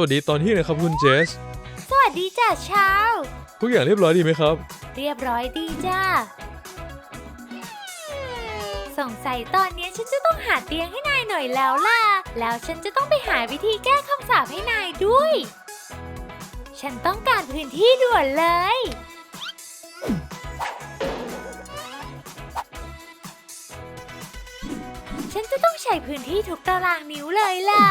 วัสดีตอนที่นะครับคุณเจส สวัสดีจ้ะชาวทุกอย่างเรียบร้อยดีไหมครับ เรียบร้อยดีจ้าสงสัยตอนนี้ฉันจะต้องหาเตียงให้นายหน่อยแล้วล่ะ แล้วฉันจะต้องไปหาวิธีแก้คำสาปให้นายด้วย ฉันต้องการพื้นที่ด่วนเลย ฉันจะต้องใช้พื้นที่ทุกตารางนิ้วเลยล่ะ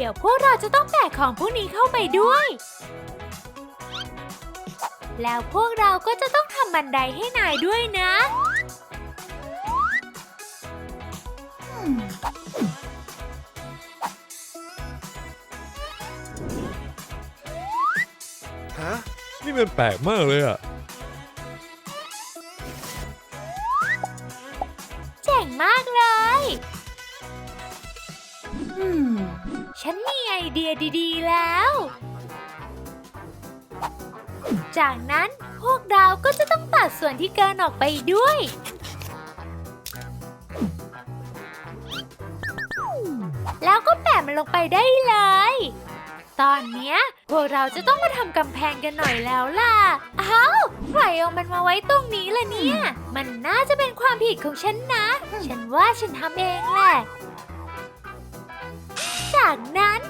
ดี๋ยวพวกเราจะต้องแบกของพวกนี้เข้าไปด้วย แล้วพวกเราก็จะต้องทำบันไดให้นายด้วยนะ ฮะ นี่มันแปลกมากเลยอะ ฉันมีไอเดียดี ๆ แล้ว จากนั้นพวกเราก็จะต้องตัดส่วนที่เกินออกไปด้วย แล้วก็แปะมันลงไปได้เลย ตอนเนี้ยพวกเราจะต้องมาทำกำแพงกันหน่อยแล้วล่ะอ้าวใครเอามันมาไว้ตรงนี้ล่ะเนี่ย มันน่าจะเป็นความผิดของฉันนะ ฉันว่าฉันทำเองแหละ จากนั้น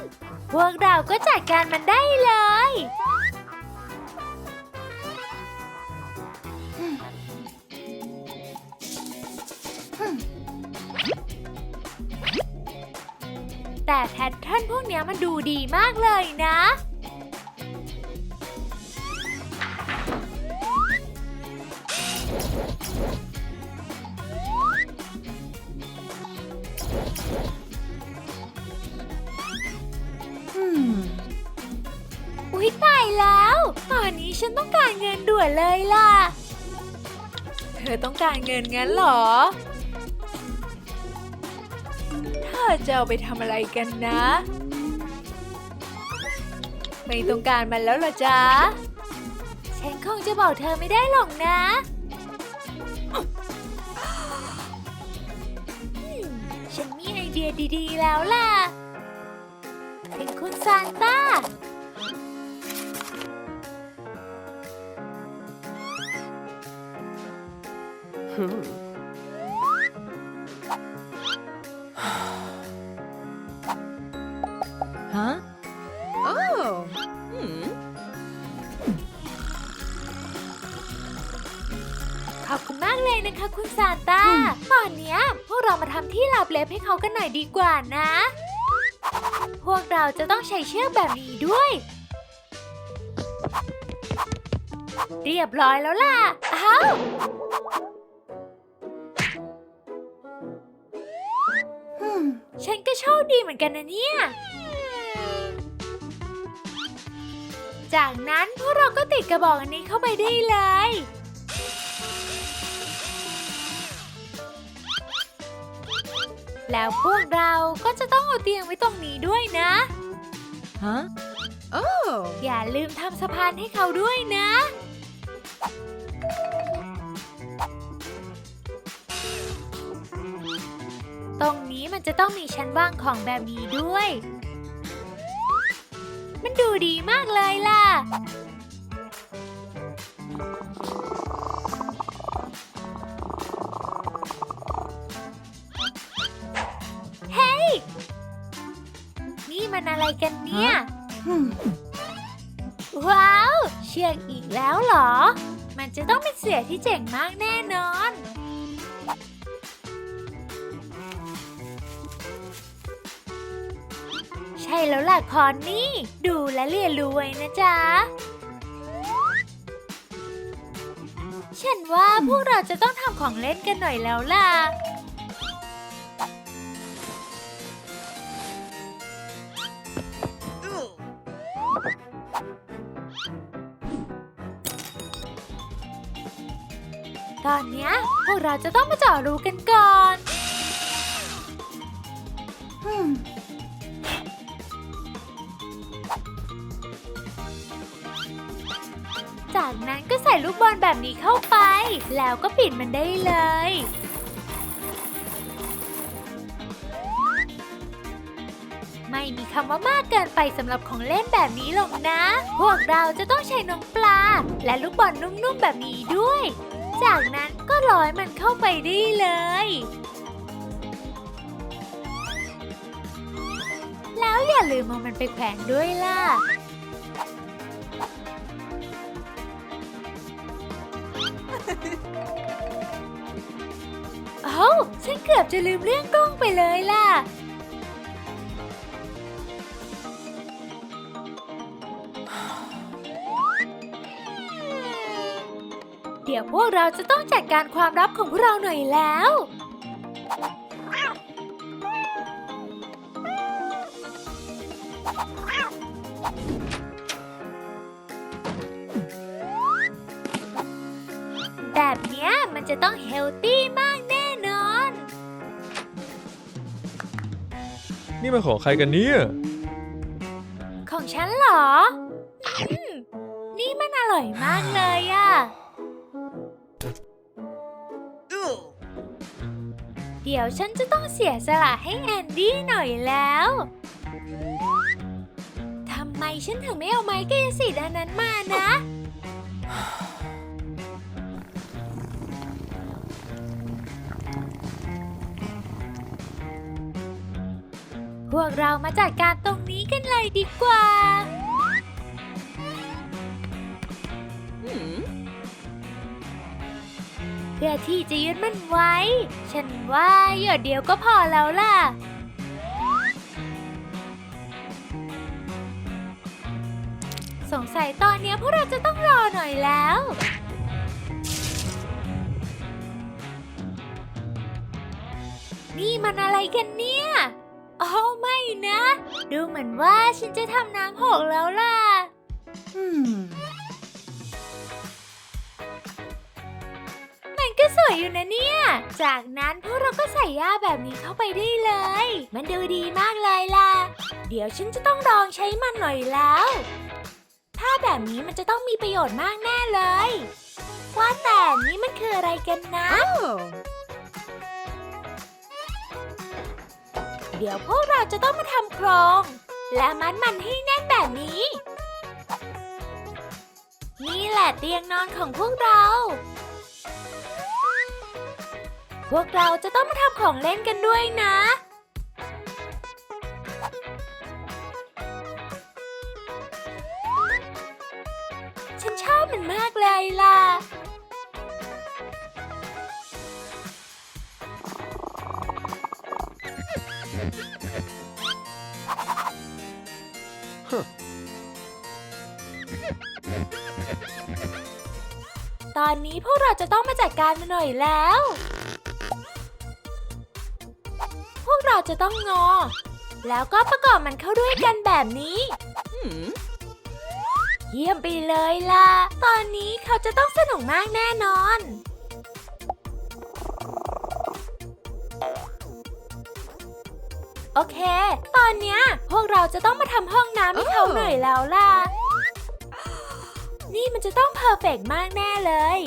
พวกเราก็จัดการมันได้เลย แต่แพทเทิร์นพวกนี้มันดูดีมากเลยนะ วนเลยล่ะ เธอต้องการเงินงั้นหรอเธอจะเอาไปทำอะไรกันนะ ไม่ต้องการมันแล้วหรอจ๊ะ ฉันคงจะบอกเธอไม่ได้หรอกนะฉันมีไอเดียดีๆแล้วล่ะ เป็นคุณซานต้า Huh? Oh. Hmm. ขอบคุณมากเลยนะคะคุณซานต้าตอนเนี้ย พวกเรามาทำที่หลับเล็บให้เขากันหน่อยดีกว่านะ พวกเราจะต้องใช้เชือกแบบนี้ด้วย เรียบร้อยแล้วล่ะ อ้าว ฉันก็โชคดีเหมือนกันนะเนี่ย จากนั้นพวกเราก็ติดกระบอกอันนี้เข้าไปได้เลย แล้วพวกเราก็จะต้องเอาเตียงไว้ตรงนี้ด้วยนะ Huh? Oh. อย่าลืมทำสะพานให้เขาด้วยนะ มันจะต้องมีชั้นวางของแบบนี้ด้วย มันดูดีมากเลยล่ะ เฮ้ย นี่มันอะไรกันเนี่ย Hmm. ว้าว เชือกอีกแล้วเหรอ มันจะต้องเป็นเสือที่เจ๋งมากแน่นอน แล้วล่ะคอนนี่ ดูและเรียนรู้ไว้นะจ๊ะ ฉันว่าพวกเราจะต้องทำของเล่นกันหน่อยแล้วล่ะ ตอนเนี้ยพวกเราจะต้องมาเจาะรูกันก่อน ส่ลูกลูกบอลแบบนี้เข้าไป แล้วก็ปิดมันได้เลย ไม่มีคำว่ามากเกินไปสำหรับของเล่นแบบนี้หรอกนะ พวกเราจะต้องใช้น้องปลา และลูกบอลนุ่มๆแบบนี้ด้วย จากนั้นก็ร้อยมันเข้าไปได้เลยแล้วอย่าลืมเอามันไปแขวนด้วยล่ะ อ้าฉันเกือบจะลืมเรื่องกล้องไปเลยล่ะ เดี๋ยวพวกเราจะต้องจัดการความลับของพวกเราหน่อยแล้ว แบบเนี้ยมันจะต้องเฮลตี้มาก นี่มันของใครกันเนี่ย ของฉันเหรออืมนี่มันอร่อยมากเลยอะ เดี๋ยวฉันจะต้องเสียสละให้แอนดี้หน่อยแล้ว ทำไมฉันถึงไม่เอาไม้กายสิทธิ์อันนั้นมานะ พวกเรามาจัดการตรงนี้กันเลยดีกว่า Hmm. เพื่อที่จะยึดมันไว้ ฉันว่าหยดเดียวก็พอแล้วล่ะ สงสัยตอนเนี้ยพวกเราจะต้องรอหน่อยแล้วนี่มันอะไรกันเนี่ย โอ้ไม่นะ ดูเหมือนว่าฉันจะทำน้ำหกแล้วล่ะ Hmm. มันก็สวยอยู่นะเนี่ย จากนั้นพวกเราก็ใส่หญ้าแบบนี้เข้าไปได้เลย มันดูดีมากเลยล่ะ เดี๋ยวฉันจะต้องลองใช้มันหน่อยแล้ว ถ้าแบบนี้มันจะต้องมีประโยชน์มากแน่เลย ว่าแต่นี่มันคืออะไรกันนะ Oh. เดี๋ยวพวกเราจะต้องมาทำโครง และมัดมันให้แน่นแบบนี้ นี่แหละเตียงนอนของพวกเรา พวกเราจะต้องมาทำของเล่นกันด้วยนะ พวกเราจะต้องมาจัดการมันหน่อยแล้ว พวกเราจะต้องงอ แล้วก็ประกอบมันเข้าด้วยกันแบบนี้เยี่ยมไปเลยล่ะ ตอนนี้เขาจะต้องสนุกมากแน่นอน โอเค ตอนเนี้ยพวกเราจะต้องมาทำห้องน้ำให้เขาหน่อยแล้วล่ะ นี่มันจะต้องเพอร์เฟกต์มากแน่เลย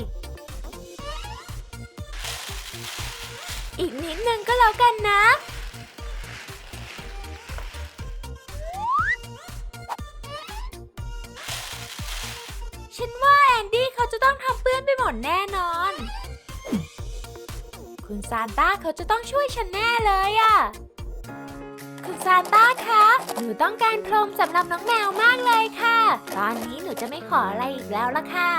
อีกนิดนึงก็แล้วกันนะฉันว่าแอนดี้เขาจะต้องทำเปื้อนไปหมดแน่นอน คุณซานต้าเขาจะต้องช่วยฉันแน่เลยอะคุณซานต้าคะหนูต้องการพรมสำหรับน้องแมวมากเลยค่ะ ตอนนี้หนูจะไม่ขออะไรอีกแล้วละค่ะ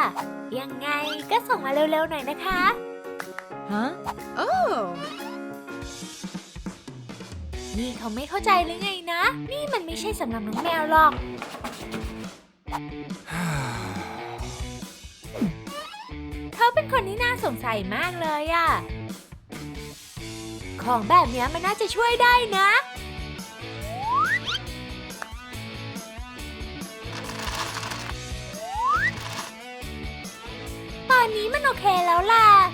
ยังไงก็ส่งมาเร็วๆหน่อยนะคะ Huh? Oh. นี่เขาไม่เข้าใจหรือไงนะ นี่มันไม่ใช่สำหรับน้องแมวหรอก เขาเป็นคนที่น่าสงสัยมากเลยอะของแบบเนี้ยมันน่าจะช่วยได้นะ ตอนนี้มันโอเคแล้วล่ะ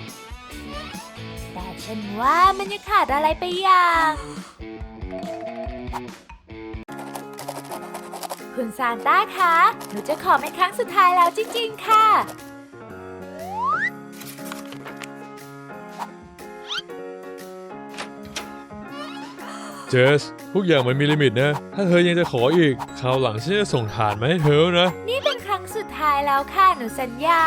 แต่ ฉันว่ามันยังขาดอะไรไปอย่าง คุณซานต้าคะ หนูจะขอเป็นครั้งสุดท้ายแล้วจริง ๆ ค่ะ เจสทุกอย่างมันมีลิมิตนะ ถ้าเธอยังจะขออีกคราวหลังฉันจะส่งฐานมาให้เธอนะ นี่เป็นครั้งสุดท้ายแล้วค่ะ หนูสัญญา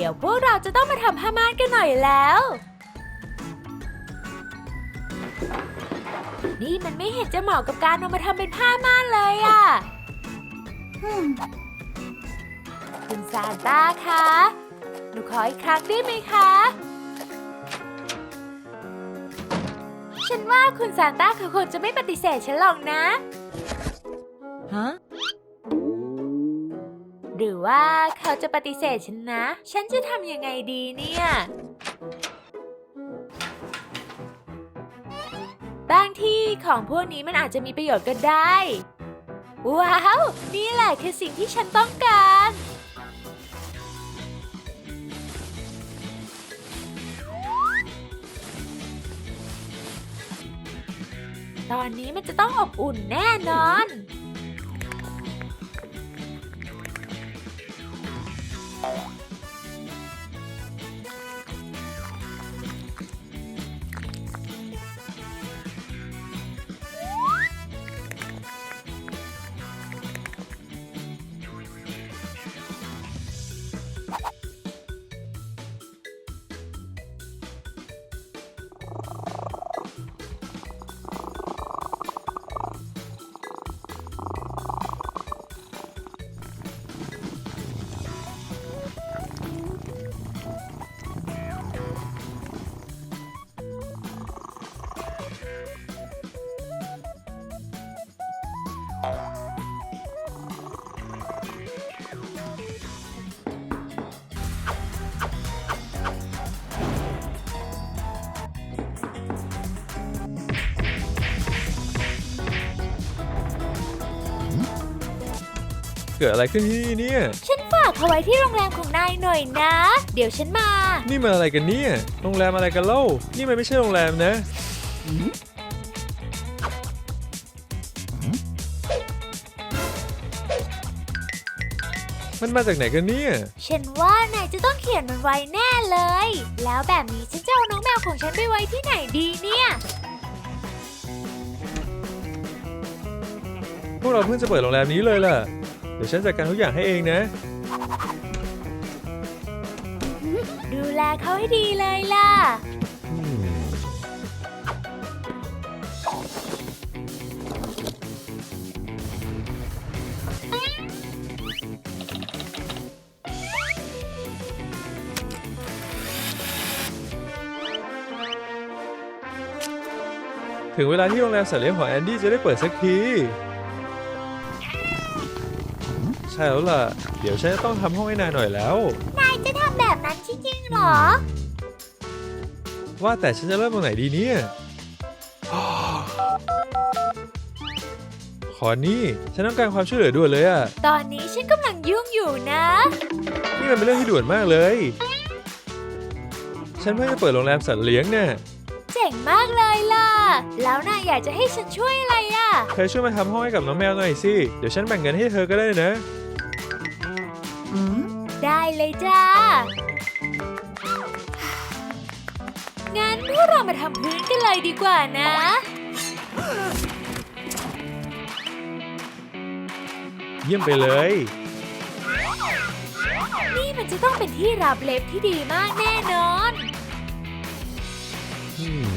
ดี๋ยวพวกเราจะต้องมาทำผ้าม่านกันหน่อยแล้ว นี่มันไม่เห็นจะเหมาะกับการเอามาทำเป็นผ้าม่านเลยอะ Hmm. คุณซานต้าคะ หนูขออีกครั้งได้ไหมคะ ฉันว่าคุณซานต้าคือคงจะไม่ปฏิเสธฉันหรอกนะ Huh? หรือว่า เขาจะปฏิเสธฉันนะ ฉันจะทำยังไงดีเนี่ย บางที่ของพวกนี้มันอาจจะมีประโยชน์ก็ได้ ว้าว นี่แหละคือสิ่งที่ฉันต้องการตอนนี้มันจะต้องอบอุ่นแน่นอน เกิดอะไรขึ้นที่นี่เนี่ย ฉันฝากเขาไว้ที่โรงแรมของนายหน่อยนะ เดี๋ยวฉันมา นี่มันอะไรกันเนี่ย โรงแรมอะไรกันเล่า นี่มันไม่ใช่โรงแรมนะ มันมาจากไหนกันเนี่ย ฉันว่านายจะต้องเขียนมันไว้แน่เลย แล้วแบบนี้ฉันจะเอาน้องแมวของฉันไปไว้ที่ไหนดีเนี่ย พวกเราเพิ่งจะเปิดโรงแรมนี้เลยล่ะเดี๋ยวฉันจัดการทุกอย่างให้เองนะ ดูแลเขาให้ดีเลยล่ะ ถึงเวลาที่โรงแรมสัตว์เลี้ยงของแอนดี้จะได้เปิดสักทีใช่ แล้วล่ะ เดี๋ยวฉันจะต้องทำห้องให้นายหน่อยแล้ว นายจะทำแบบนั้นจริงๆหรอ ว่าแต่ฉันจะเริ่มตรงไหนดีเนี่ย ขอนี่ฉันต้องการความช่วยเหลือด่วนเลยอะตอนนี้ฉันกำลังยุ่งอยู่นะ นี่มันเป็นเรื่องที่ด่วนมากเลย ฉันเพิ่งจะเปิดโรงแรมสัตว์เลี้ยงเนี่ยเจ๋งมากเลยล่ะ แล้วนายอยากจะให้ฉันช่วยอะไรอะเธอช่วยมาทำห้องให้กับน้องแมวหน่อยสิ เดี๋ยวฉันแบ่งเงินให้เธอก็ได้นะ Hmm? ได้ เลยจ้า งั้นพวกเรามาทำพื้นกันเลยดีกว่านะ เยี่ยมไปเลย นี่มันจะต้องเป็นที่รับเล็บที่ดีมากแน่นอนอืม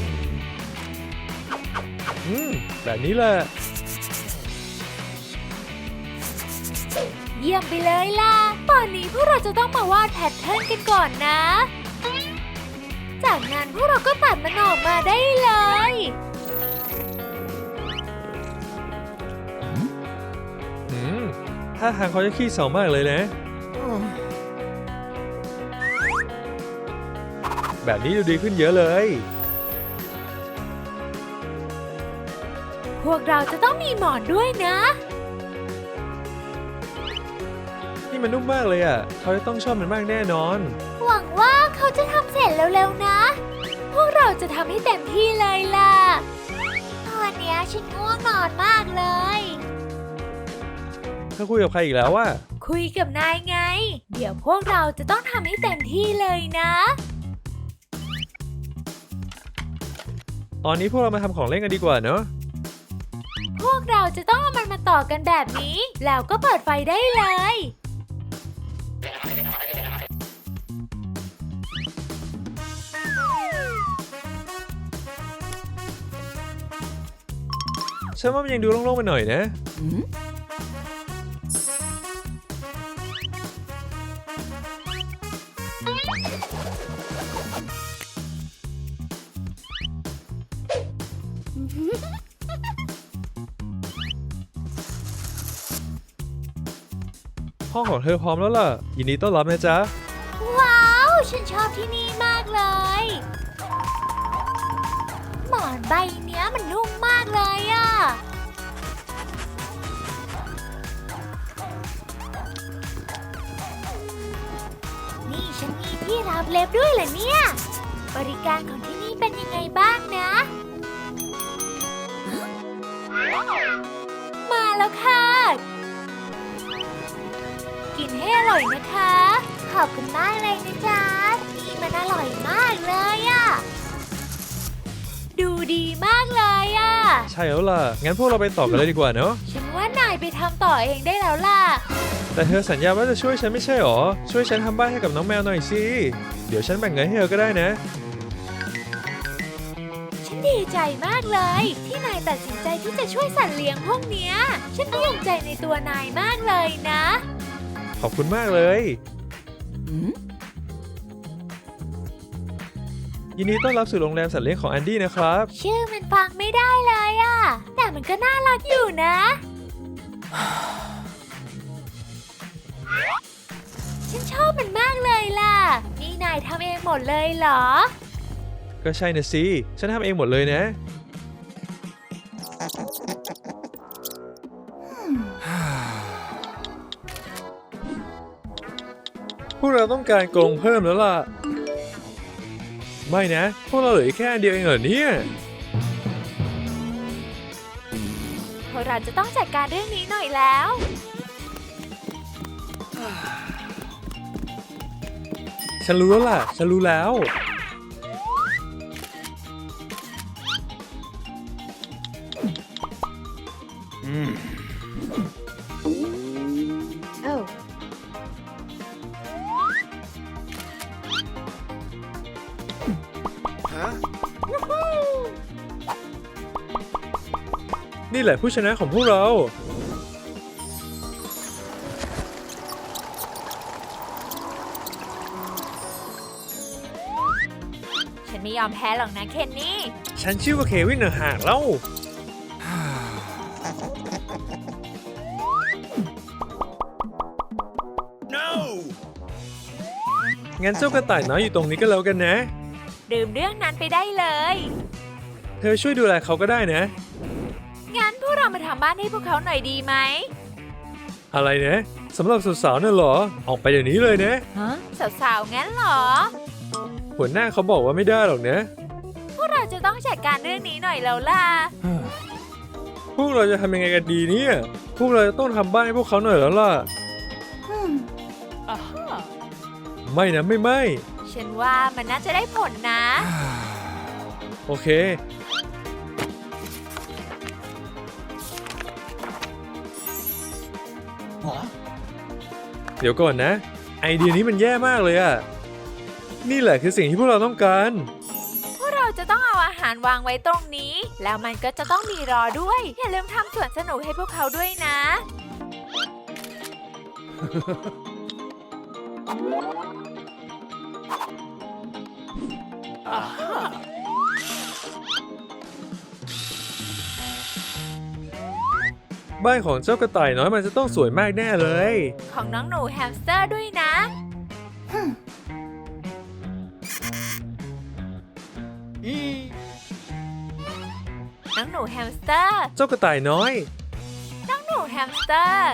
อืมแบบนี้แหละ เยี่ยมไปเลยล่ะ ตอนนี้พวกเราจะต้องมาวาดแพทเทิร์นกันก่อนนะ จากนั้นพวกเราก็ตัดมันออกมาได้เลย อืมถ้าทางเขาจะขี้เศร้ามากเลยนะ Oh. แบบนี้ดูดีขึ้นเยอะเลย พวกเราจะต้องมีหมอนด้วยนะ มันนุ่มมากเลยอะ เขาจะต้องชอบมันมากแน่นอน หวังว่าเขาจะทำเสร็จเร็วๆนะ พวกเราจะทำให้เต็มที่เลยล่ะ ตอนเนี้ยฉันง่วงนอนมากเลยเธอคุยกับใครอีกแล้ววะคุยกับนายไง เดี๋ยวพวกเราจะต้องทำให้เต็มที่เลยนะ ตอนนี้พวกเรามาทำของเล่นกันดีกว่าเนอะ พวกเราจะต้องเอามันมาต่อกันแบบนี้ แล้วก็เปิดไฟได้เลย ฉันว่ามันยังดูโล่งๆไปหน่อยนะอืมห้องของเธอพร้อมแล้วล่ะ ยินดีต้อนรับนะจ๊ะ ว้าว ฉันชอบที่นี่มากเลย หมอนใบเนี้ยมันนุ่ม มากเลยอะนี่ฉันมีที่รับเล็บด้วยเหรอเนี่ย บริการของที่นี่เป็นยังไงบ้างนะ มาแล้วค่ะ กินให้อร่อยนะคะ ขอบคุณมากเลยนะจ๊ะนี่มันอร่อยมากเลยอะดูดีมากเลย ใช่แล้วล่ะ งั้นพวกเราไปต่อกันเลยดีกว่าเนอะฉันว่านายไปทำต่อเองได้แล้วล่ะ แต่เธอสัญญาว่าจะช่วยฉันไม่ใช่หรอ ช่วยฉันทำบ้านให้กับน้องแมวหน่อยสิ เดี๋ยวฉันแบ่งเงินให้เธอก็ได้นะ ฉันดีใจมากเลย ที่นายตัดสินใจที่จะช่วยสัตว์เลี้ยงพวกเนี้ย ฉันภูมิใจในตัวนายมากเลยนะ ขอบคุณมากเลยอืม ยินดีต้อนรับสู่โรงแรมสัตว์เลี้ยงของแอนดี้นะครับ ชื่อมันฟังไม่ได้เลยอะแต่มันก็น่ารักอยู่นะ ฉันชอบมันมากเลยล่ะ นี่นายทำเองหมดเลยเหรอ ก็ใช่นะสิฉันทำเองหมดเลยนะ พวกเราต้องการกรงเพิ่มแล้วล่ะ ไม่นะ พวกเราเหลืออีกแค่อันเดียวเองเหรอเนี่ยพวกเราจะต้องจัดการเรื่องนี้หน่อยแล้ว ฉันรู้แล้วล่ะ ฉันรู้แล้ว แหละผู้ชนะของพวกเรา ฉันไม่ยอมแพ้หรอกนะเคนนี่ ฉันชื่อว่าเควินหนึ่งหากเล่า งั้นเจ้ากระต่ายน้อยอยู่ตรงนี้ก็แล้วกันนะ ดื่มเรื่องนั้นไปได้เลย เธอช่วยดูแลเขาก็ได้นะงั้นพวกเรา มาทำบ้านให้พวกเขาหน่อยดีไหมอะไรนะสำหรับสาวๆน่ะเหรอ ออกไปเดี๋ยวนี้เลยนะ ฮะสาวๆงั้นเหรอ หัวหน้าเขาบอกว่าไม่ได้หรอกนะ พวกเราจะต้องจัดการเรื่องนี้หน่อยแล้วล่ะ พวกเราจะทำยังไงกันดีเนี่ย พวกเราจะต้องทำบ้านให้พวกเขาหน่อยแล้วล่ะอืมไม่นะไม่ไม่ ฉันว่ามันน่าจะได้ผลนะ โอเค เดี๋ยวก่อนนะ ไอเดียนี้มันแย่มากเลยอะนี่แหละคือสิ่งที่พวกเราต้องการ พวกเราจะต้องเอาอาหารวางไว้ตรงนี้ แล้วมันก็จะต้องมีรอด้วย อย่าลืมทำสวนสนุกให้พวกเขาด้วยนะ บ้านของเจ้ากระต่ายน้อยมันจะต้องสวยมากแน่เลย ของน้องหนูแฮมสเตอร์ด้วยนะ น้องหนูแฮมสเตอร์ เจ้ากระต่ายน้อย น้องหนูแฮมสเตอร์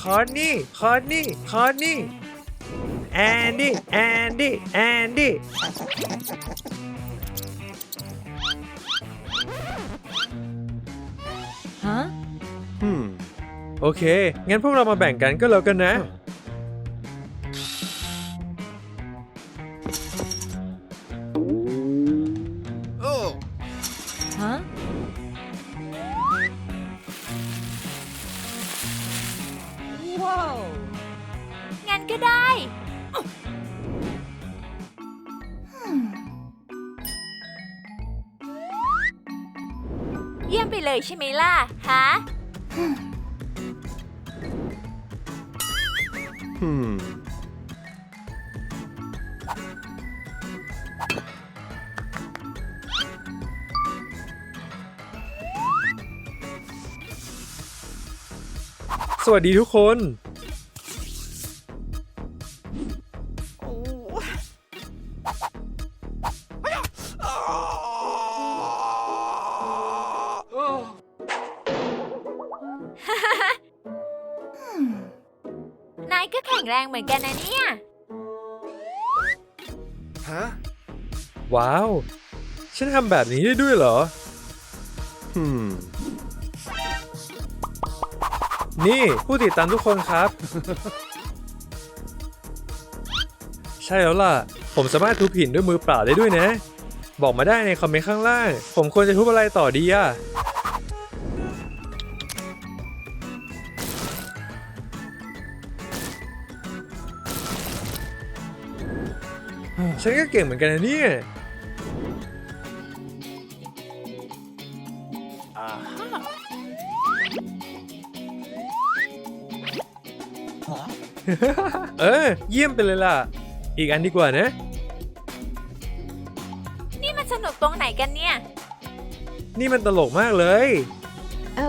คอนนี่ คอนนี่ คอนนี่ แอนดี้ แอนดี้ แอนดี้ โอเค งั้นพวกเรามาแบ่งกันก็แล้วกันนะ วัสดีทุกคน นายก็แข็งแรงเหมือนกันนะเนี่ย Huh? ว้าว ฉันทำแบบนี้ได้ด้วยเหรอ Hmm. นี่ผู้ติดตามทุกคนครับ ใช่แล้วล่ะ ผมสามารถทุบหินด้วยมือเปล่าได้ด้วยนะ บอกมาได้ในคอมเมนต์ข้างล่าง ผมควรจะทุบอะไรต่อดีอะฉันก็เก่งเหมือนกันนะเนี่ย เออ เยี่ยมไปเลยล่ะ อีกอันดีกว่านะ นี่มันสนุกตรงไหนกันเนี่ย นี่มันตลกมากเลย โอ้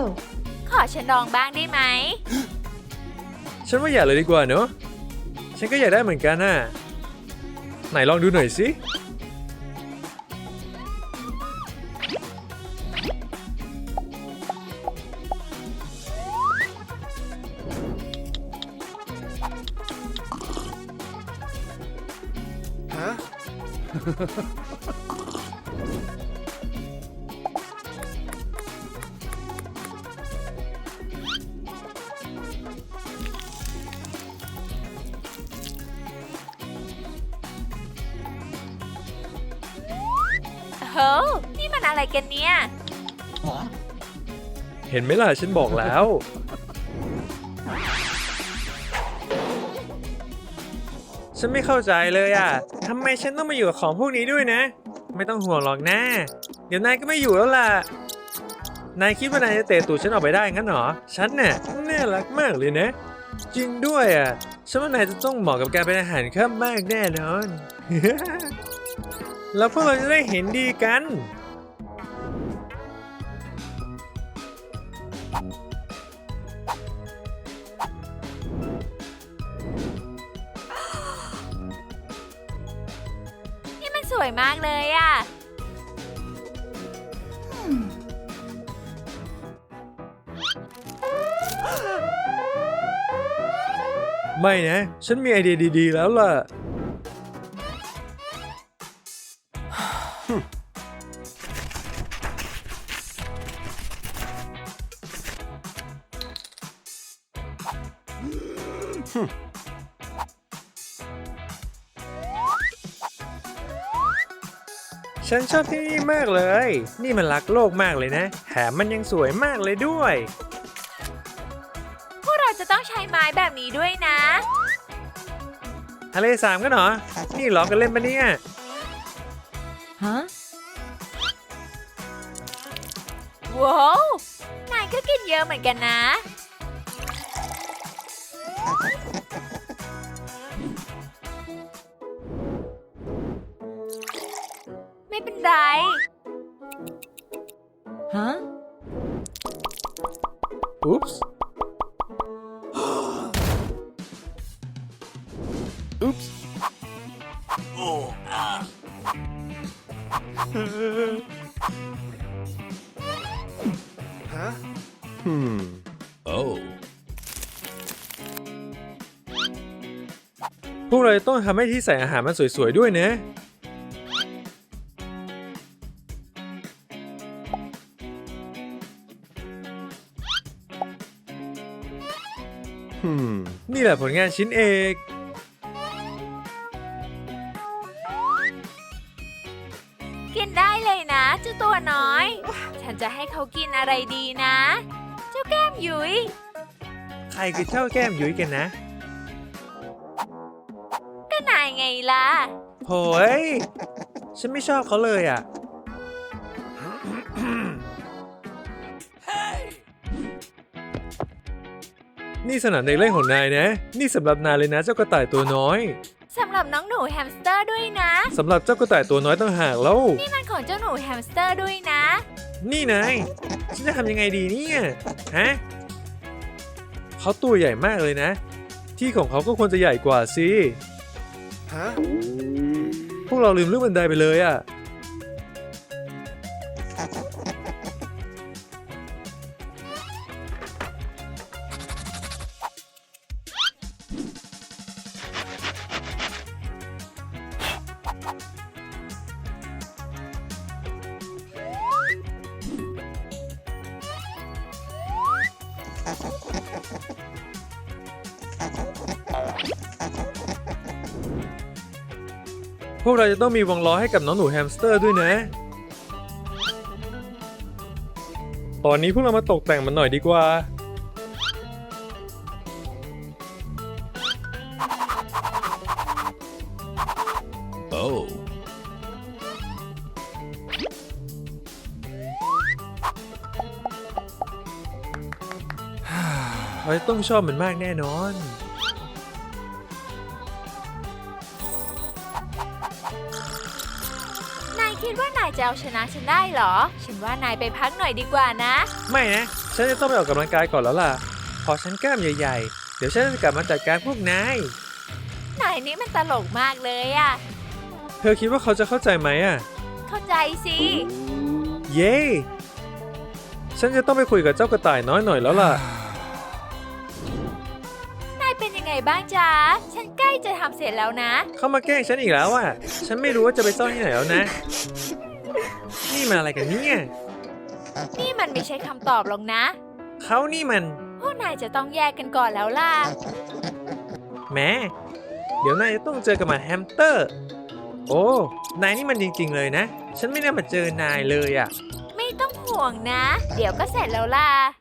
ขอฉันลองบ้างได้ไหม ฉันว่าอย่าเลยดีกว่าเนอะ ฉันก็อยากได้เหมือนกันน่ะ ไหนลองดูหน่อยสิ เฮ้ยนี่มันอะไรกันเนี่ยเห็นไหมล่ะฉันบอกแล้ว ฉันไม่เข้าใจเลยอะทำไมฉันต้องมาอยู่กับของพวกนี้ด้วยนะ ไม่ต้องห่วงหรอกนะเดี๋ยวนายก็ไม่อยู่แล้วล่ะ นายคิดว่านายจะเตะตูดฉันออกไปได้งั้นเหรอ ฉันเนี่ยน่ารักมากเลยนะ จริงด้วยอะ ฉันว่านายจะต้องเหมาะกับการเป็นอาหารข้ามมากแน่นอน แล้วพวกเราจะได้เห็นดีกัน นี่มันสวยมากเลยอะ ไม่นะ ฉันมีไอเดียดีๆแล้วล่ะ ชอบที่นี่มากเลย นี่มันรักโลกมากเลยนะแถมมันยังสวยมากเลยด้วย พวกเราจะต้องใช้ไม้แบบนี้ด้วยนะ ทะเลสามกันเหรอ นี่หลอกกันเล่นปะเนี่ย ฮะ ว้าว นายก็กินเยอะเหมือนกันนะ ไม่เป็นไร ฮะอุ๊ปส์ Oops. Huh? Hmm. Oh. พวกเราต้องทำให้ที่ใส่อาหารมันสวยๆด้วยนะ งานชิ้นเอกกินได้เลยนะเจ้าตัวน้อย ฉันจะให้เขากินอะไรดีนะ เจ้าแก้มหยุยใครคือเจ้าแก้มยุ้ยกันนะก็นายไงล่ะ โหย ฉันไม่ชอบเขาเลยอะ นี่สนามเด็กเล่นของนายนะ นี่สำหรับนายเลยนะเจ้ากระต่ายตัวน้อยสำหรับน้องหนูแฮมสเตอร์ด้วยนะ สำหรับเจ้ากระต่ายตัวน้อยต่างหากแล้ว นี่มันของเจ้าหนูแฮมสเตอร์ด้วยนะ นี่นายฉันจะทำยังไงดีเนี่ยฮะเขาตัวใหญ่มากเลยนะ ที่ของเขาก็ควรจะใหญ่กว่าสิ Huh? พวกเราลืมเรื่องบันไดไปเลยอะ่ พวกเราจะต้องมีวงล้อให้กับน้องหนูแฮมสเตอร์ด้วยนะ ตอนนี้พวกเรามาตกแต่งมันหน่อยดีกว่า Oh. เราจะต้องชอบมันมากแน่นอน คิดว่านายจะเอาชนะฉันได้เหรอ ฉันว่านายไปพักหน่อยดีกว่านะ ไม่นะ ฉันจะต้องไปออกกำลังกายก่อนแล้วล่ะ พอฉันกล้ามใหญ่ๆ เดี๋ยวฉันจะกลับมาจัดการพวกนาย นายนี่มันตลกมากเลยอะ เธอคิดว่าเขาจะเข้าใจไหมอะ เข้าใจสิ เย้ ฉันจะต้องไปคุยกับเจ้ากระต่ายน้อยหน่อยแล้วล่ะ บ้างจ๊ะ ฉันใกล้จะทำเสร็จแล้วนะ เข้ามาแกล้งฉันอีกแล้วอะ ฉันไม่รู้ว่าจะไปซ่อนที่ไหนแล้วนะ นี่มันอะไรกันเนี่ยนี่มันไม่ใช่คำตอบหรอกนะ เขานี่มัน พวกนายจะต้องแยกกันก่อนแล้วล่ะ แหม้เดี๋ยวนายจะต้องเจอกับหมาแฮมสเตอร์ โอ้ นายนี่มันจริง ๆ เลยนะ ฉันไม่น่ามาเจอนายเลยอะ ไม่ต้องห่วงนะ เดี๋ยวก็เสร็จแล้วล่ะ